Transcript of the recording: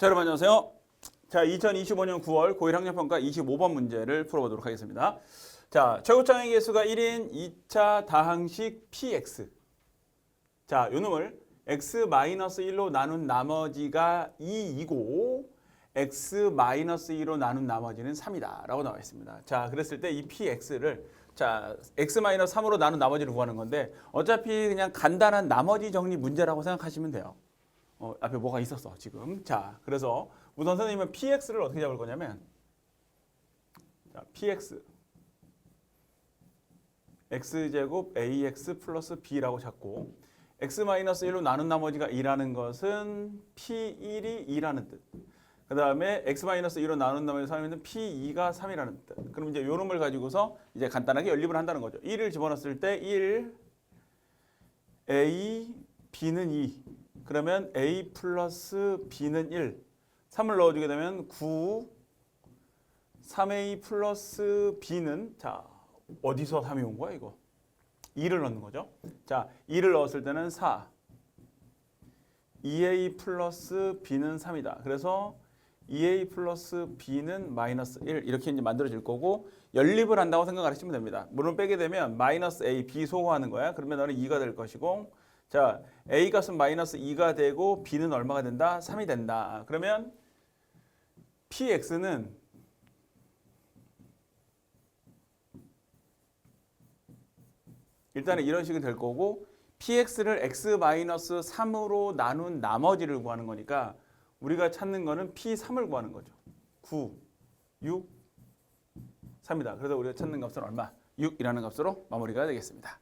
자, 여러분 안녕하세요. 자, 2025년 9월 고1 학년평가 25번 문제를 풀어보도록 하겠습니다. 자, 최고점의 개수가 1인 2차 다항식 px. 자, 요 놈을 x-1로 나눈 나머지가 2이고 x-2로 나눈 나머지는 3이다 라고 나와 있습니다. 자, 그랬을 때 이 px를 자, x-3으로 나눈 나머지를 구하는 건데 어차피 그냥 간단한 나머지 정리 문제라고 생각하시면 돼요. 어, 앞에 뭐가 있었어 지금. 자, 그래서 우선 선생님은 px를 어떻게 잡을 거냐면 자, px x제곱 ax 플러스 b라고 잡고 x-1로 나눈 나머지가 2라는 것은 p1이 2라는 뜻. 그 다음에 x-1로 나눈 나머지 3이면 p2가 3이라는 뜻. 그럼 이제 요 놈을 가지고서 이제 간단하게 연립을 한다는 거죠. 1을 집어넣었을 때 1, a, b는 2. 그러면 a 플러스 b는 1. 3을 넣어주게 되면 9, 3a 플러스 b는 자 어디서 3이 온 거야 이거? 2를 넣는 거죠. 자 2를 넣었을 때는 4, 2a 플러스 b는 3이다. 그래서 2a 플러스 b는 마이너스 1 이렇게 이제 만들어질 거고 연립을 한다고 생각하시면 됩니다. 물론 빼게 되면 마이너스 a, b 소거하는 거야. 그러면 너는 2가 될 것이고 자 a 값은 마이너스 2가 되고 b는 얼마가 된다? 3이 된다. 그러면 px는 일단은 이런 식이 될 거고 px를 x-3으로 나눈 나머지를 구하는 거니까 우리가 찾는 거는 p3을 구하는 거죠. 9, 6, 3이다. 그래서 우리가 찾는 값은 얼마? 6이라는 값으로 마무리가 되겠습니다.